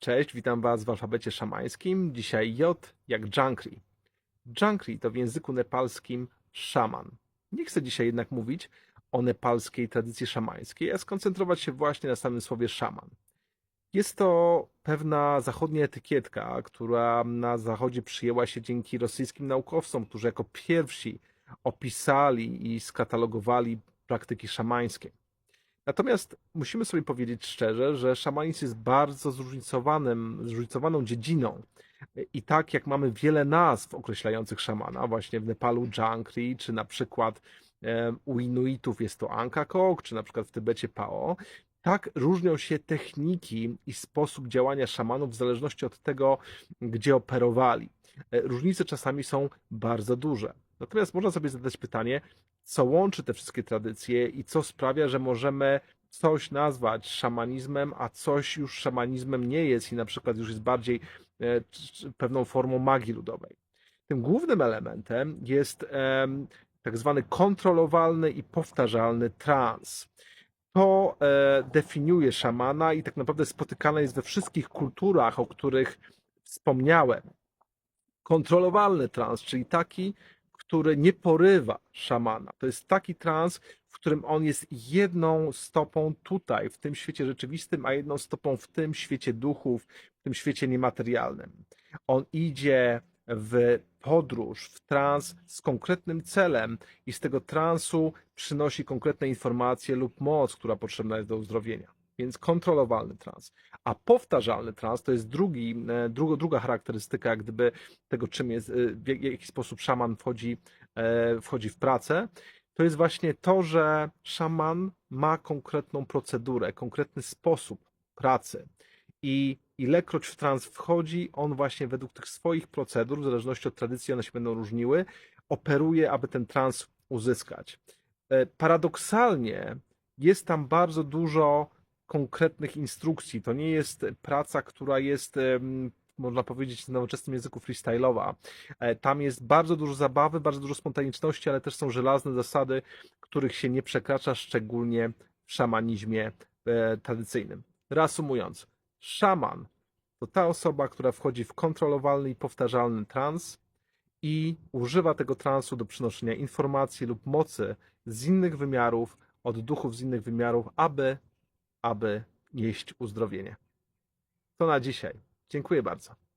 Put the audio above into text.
Cześć, witam Was w alfabecie szamańskim. Dzisiaj J jak Jankri. Jankri to w języku nepalskim szaman. Nie chcę dzisiaj jednak mówić o nepalskiej tradycji szamańskiej, a skoncentrować się właśnie na samym słowie szaman. Jest to pewna zachodnia etykietka, która na zachodzie przyjęła się dzięki rosyjskim naukowcom, którzy jako pierwsi opisali i skatalogowali praktyki szamańskie. Natomiast musimy sobie powiedzieć szczerze, że szamanizm jest bardzo zróżnicowanym, zróżnicowaną dziedziną. I tak jak mamy wiele nazw określających szamana, właśnie w Nepalu Jankri, czy na przykład e, u Inuitów jest to Angkok, czy na przykład w Tybecie Pao, tak różnią się techniki i sposób działania szamanów w zależności od tego, gdzie operowali. E, Różnice czasami są bardzo duże. Natomiast można sobie zadać pytanie, co łączy te wszystkie tradycje i co sprawia, że możemy coś nazwać szamanizmem, a coś już szamanizmem nie jest i na przykład już jest bardziej e, pewną formą magii ludowej. Tym głównym elementem jest tak zwany kontrolowalny i powtarzalny trans. To e, definiuje szamana i tak naprawdę spotykane jest we wszystkich kulturach, o których wspomniałem. Kontrolowalny trans, czyli taki, który nie porywa szamana. To jest taki trans, w którym on jest jedną stopą tutaj, w tym świecie rzeczywistym, a jedną stopą w tym świecie duchów, w tym świecie niematerialnym. On idzie w podróż, w trans z konkretnym celem i z tego transu przynosi konkretne informacje lub moc, która potrzebna jest do uzdrowienia. Więc kontrolowalny trans. A powtarzalny trans to jest drugi, e, druga charakterystyka, jak gdyby tego, czym jest, e, w jak- jaki sposób szaman wchodzi, e, wchodzi w pracę. To jest właśnie to, że szaman ma konkretną procedurę, konkretny sposób pracy. I ilekroć w trans wchodzi, on właśnie według tych swoich procedur, w zależności od tradycji, one się będą różniły, operuje, aby ten trans uzyskać. E, Paradoksalnie jest tam bardzo dużo konkretnych instrukcji. To nie jest praca, która jest, można powiedzieć, w nowoczesnym języku freestyle'owa. E, Tam jest bardzo dużo zabawy, bardzo dużo spontaniczności, ale też są żelazne zasady, których się nie przekracza, szczególnie w szamanizmie e, tradycyjnym. Reasumując, szaman to ta osoba, która wchodzi w kontrolowalny i powtarzalny trans i używa tego transu do przynoszenia informacji lub mocy z innych wymiarów, od duchów z innych wymiarów, aby, aby nieść uzdrowienie. To na dzisiaj. Dziękuję bardzo.